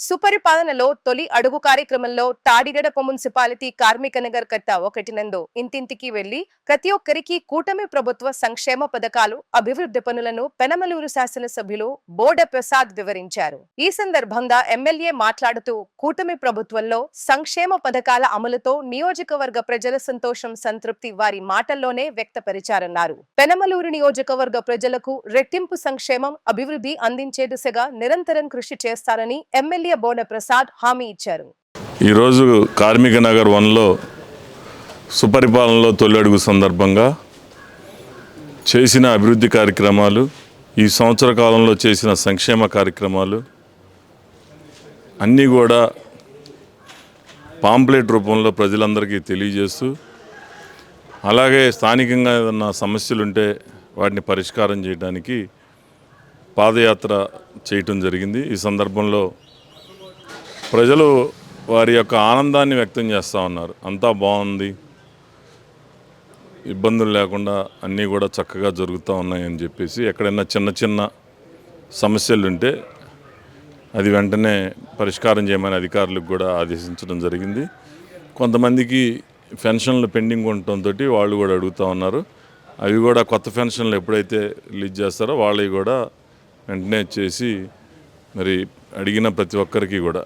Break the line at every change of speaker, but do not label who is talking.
సుపరిపాలనలో తొలి అడుగు కార్యక్రమంలో తాడిగడప మున్సిపాలిటీ కార్మిక నగర్ కట్ట ఒకటి నందు ఇంటింటికి వెళ్ళి ప్రతి ఒక్కరికి కూటమి ప్రభుత్వ సంక్షేమ పథకాలు అభివృద్ధి పనులను పెనమలూరు శాసనసభ్యులు బోడ ప్రసాద్ వివరించారు. ఈ సందర్భంగా ఎమ్మెల్యే మాట్లాడుతూ కూటమి ప్రభుత్వంలో సంక్షేమ పథకాల అమలుతో నియోజకవర్గ ప్రజల సంతోషం సంతృప్తి వారి మాటల్లోనే వ్యక్తపరిచారన్నారు. పెనమలూరు నియోజకవర్గ ప్రజలకు రెట్టింపు సంక్షేమం అభివృద్ధి అందించే దిశగా నిరంతరం కృషి చేస్తారని ఎమ్మెల్యే బోడ ప్రసాద్ హామీ ఇచ్చారు.
ఈరోజు కార్మిక నగర్ వన్లో సుపరిపాలనలో తొలి అడుగు సందర్భంగా చేసిన అభివృద్ధి కార్యక్రమాలు ఈ సంవత్సర కాలంలో చేసిన సంక్షేమ కార్యక్రమాలు అన్నీ కూడా పాంప్లెట్ రూపంలో ప్రజలందరికీ తెలియజేస్తూ అలాగే స్థానికంగా ఏదన్నా సమస్యలుంటే వాటిని పరిష్కారం చేయడానికి పాదయాత్ర చేయటం జరిగింది. ఈ సందర్భంలో ప్రజలు వారి యొక్క ఆనందాన్ని వ్యక్తం చేస్తూ ఉన్నారు. అంతా బాగుంది. ఇబ్బందులు లేకుండా అన్నీ కూడా చక్కగా జరుగుతూ ఉన్నాయని చెప్పేసి ఎక్కడైనా చిన్న చిన్న సమస్యలు ఉంటే అది వెంటనే పరిష్కారం చేయమని అధికారులకు కూడా ఆదేశించడం జరిగింది. కొంతమందికి పెన్షన్లు పెండింగ్ ఉండటంతో వాళ్ళు కూడా అడుగుతూ ఉన్నారు. అవి కూడా కొత్త పెన్షన్లు ఎప్పుడైతే రిలీజ్ చేస్తారో వాళ్ళవి కూడా వెంటనే చేసి మరి అడిగిన ప్రతి ఒక్కరికి కూడా